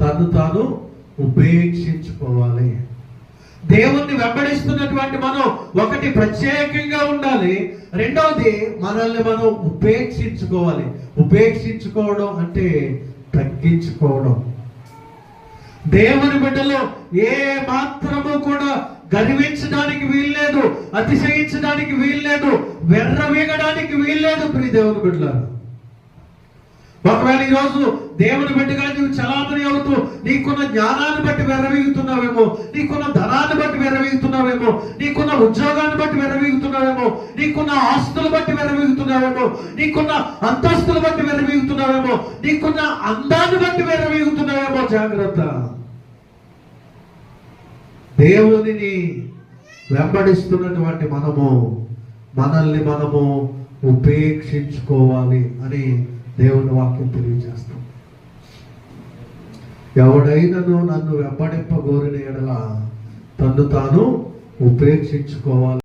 తను తాను ఉపేక్షించుకోవాలి. దేవుణ్ణి వెంబడిస్తున్నటువంటి మనం ఒకటి ప్రత్యేకంగా ఉండాలి. రెండవది మనల్ని మనం ఉపేక్షించుకోవాలి. ఉపేక్షించుకోవడం అంటే తగ్గించుకోవడం. దేవుని బిడ్డలో ఏ మాత్రము కూడా గర్వించడానికి వీల్లేదు అతిశయించడానికి వీల్లేదు వెర్రవీగడానికి వీల్లేదు ప్రియ దేవుని బిడ్డలారు. ఒకవేళ ఈరోజు దేవుని బిడ్డగా నీవు చలామణి అవుతూ నీకున్న జ్ఞానాన్ని బట్టి వెరవీగుతున్నావేమో నీకున్న ధనాన్ని బట్టి వెరవీగుతున్నావేమో నీకున్న ఉద్యోగాన్ని బట్టి వెరవీగుతున్నావేమో నీకున్న ఆస్తులు బట్టి వెరవీగుతున్నావేమో నీకున్న అంతస్తులు బట్టి వెరవీగుతున్నావేమో నీకున్న అందాన్ని బట్టి వెరవీగుతున్నావేమో జాగ్రత్త. దేవునిని వెంబడిస్తున్నటువంటి మనము మనల్ని మనము ఉపేక్షించుకోవాలి అని దేవుని వాక్యం తెలియజేస్తాం. ఎవడైనను నన్ను వెంబడింపగోరిన ఎడల తన్ను తాను ఉపేక్షించుకోవాలి.